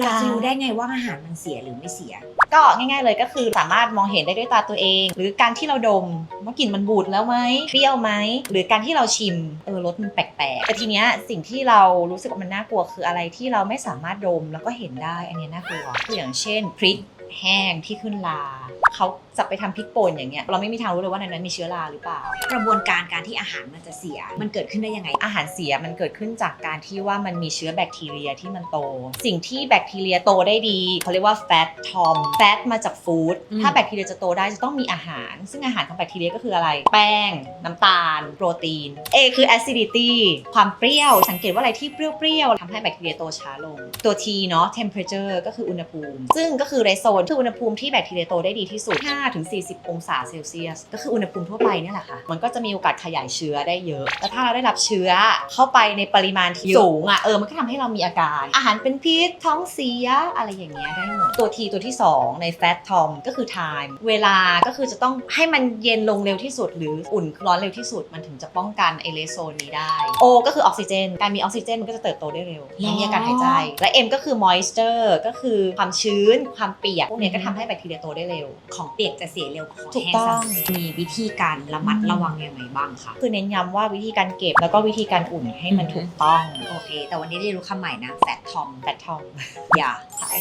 เราจะรู้ได้ไงว่าอาหารมันเสียหรือไม่เสีย ก็ง่าย ๆ เลยก็คือสามารถมองเห็นได้ด้วยตาตัวเอง หรือการที่เราดมว่ากลิ่นมันบูดแล้วไหมเปรี้ยวไหมหรือการที่เราชิมเออรสมันแปลกๆแต่ทีเนี้ยสิ่งที่เรารู้สึกว่ามันน่ากลัวคืออะไรที่เราไม่สามารถดมแล้วก็เห็นได้อันเนี้ยน่ากลัวคืออย่างเช่นพริกแห้งที่ขึ้นลาเขาจะไปทำพริกป่นอย่างเงี้ยเราไม่มีทางรู้เลยว่าในนั้นมีเชื้อราหรือเปล่า กระบวนการการที่อาหารมันจะเสีย มันเกิดขึ้นได้ยังไง อาหารเสียมันเกิดขึ้นจากการที่ว่ามันมีเชื้อแบคทีเรียที่มันโต สิ่งที่แบคทีเรียโตได้ดีเขาเรียกว่า fat tom fat มาจากฟู้ดอืม ถ้าแบคทีเรียจะโตได้จะต้องมีอาหาร ซึ่งอาหารของแบคทีเรียก็คืออะไร แป้ง น้ำตาล โปรตีน A คือ acidity ความเปรี้ยว สังเกตว่าอะไรที่เปรี้ยวๆทำให้แบคทีเรียโตช้าลง ตัว T เนาะ temperature ก็คืออุณหภูมิ ซึ่งก็คือ red zone คืออุณหภูมิที่แบคทีเรียโตได้ดีที่สุด 5-40 องศาเซลเซียส ก็คืออุณหภูมิทั่วไปเนี่ยแหละค่ะ มันก็จะมีโอกาสขยายเชื้อได้เยอะ แล้วถ้าเราได้รับเชื้อเข้าไปในปริมาณที่สูงอะ เออ มันก็ทำให้เรามีอาการ อาหารเป็นพิษ ท้องเสีย อะไรอย่างเงี้ยได้หมด ตัว T ตัวที่ 2 ใน fat tom ก็คือ time เวลาก็คือจะต้องให้มันเย็นลงเร็วที่สุด หรืออุ่นร้อนเร็วที่สุด มันถึงจะป้องกันไอเลโซนนี้ได้ O ก็คือออกซิเจน การมีออกซิเจนมันก็จะเติบโตได้เร็วมีอาการหายใจ และ M ก็คือ moisture ก็คือความชื้น ความเปียก พวกเนี้ยก็ทำให้แบคทีเรียโตได้เร็วของเปียกจะเสียเร็วกว่าของถูกแห้งต้อง ซะมีวิธีการระมัดระวังยังไงบ้างคะคือเน้นย้ำว่าวิธีการเก็บแล้วก็วิธีการอุ่นให้มันอือฮึถูกต้องโอเค แต่วันนี้ได้รู้คำใหม่นะแฟตทอมแฟตทอมอย่า ใช่